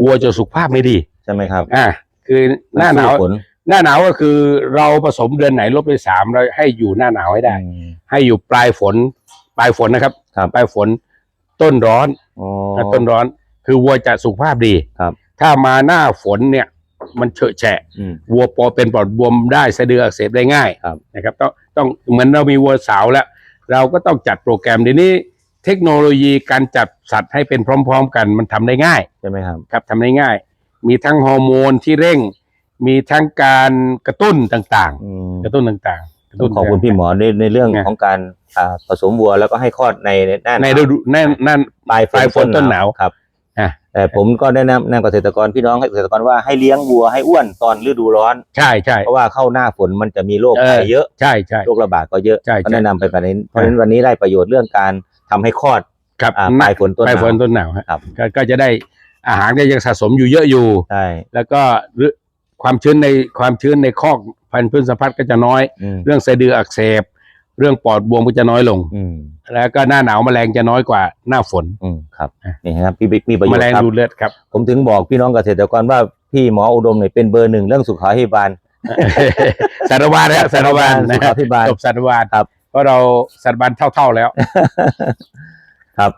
วัวจะสุขภาพไม่ดีใช่ไหมครับ อ่าคือหน้าหนาวผลหน้าหนาวก็คือเราผสมเดือนไหนลบไปสามเราให้อยู่หน้าหนาวให้ได้อืมให้อยู่ปลายฝน ปลายฝนนะครับครับปลายฝนต้นร้อนอ๋อนะต้นร้อน คือวัวจะสุขภาพดีครับ ถ้ามาหน้าฝนเนี่ย มันเฉอะแฉะอืมวัวปอเป็นปอดบวมได้สะดืออักเสบได้ง่ายครับนะครับ ต้องต้องเหมือนเรามีวัวสาวแล้ว เราก็ต้องจัดโปรแกรมเดี๋ยวนี้ เทคโนโลยีการจัดสัตว์ให้เป็นพร้อม ๆ กันมันทำได้ง่ายใช่ไหมครับ ครับทำได้ง่าย มีทั้งฮอร์โมนที่เร่ง มีทั้งการกระตุ้นต่างอืมๆ กระตุ้นต่างๆกระต้ตุ้อนงขอบคุณพี่หมอในในเรื่องไงของการอ่าผสมวัวแล้วก็ให้คลอดในหน้าหในนาวฤดูนั่นนั่น ปลายปลายฝนต้นหนาวครับอะ แต่ผมก็แนะนำแนะนำเกษตรกรพี่น้องเกษตรกรว่าให้เลี้ยงวัวให้อ้วนตอนฤดูร้อน ใช่ใช่ เพราะว่าเข้าหน้าฝนมันจะมีโรคเออ ภัยเยอะ ใช่ใช่ โรคระบาดก็เยอะใช่ใช่ก็แนะนำไปแบบนี้เพราะฉะนั้นวันนี้ได้ประโยชน์เรื่องการ ทำให้คลอดครับอ่าปลายฝนต้นปลายฝนหนาวต้นหนาวฮะครับ ก็ก็จะได้อาหารก็ยังสะสมอยู่เยอะอยู่ใช่แล้วก็หรือความชื้นในความชื้นในคอกพันธุ์พืชสัมพัทธ์ก็จะน้อยอืมเรื่องสะดืออักเสบ เรื่องปอดบวมก็จะน้อยลงอืมแล้วก็หน้าหนาวแมลงจะน้อยกว่าหน้าฝนอืมครับอะนี่ครับพี่บิ๊กมีประโยแมชลงน์ครับดูดเลือดครับ ผมถึงบอกพี่น้องเกษตรกรว่าพี่หมออุดมเนี่ยเป็นเบอร์หนึ่งเรื่องสุขาภิบาลสารวาลนะครับสารวาลสุนะขาภิบาลจบสารวาลครับ เพราะเราสัตบันเท่าๆแล้ว ครับ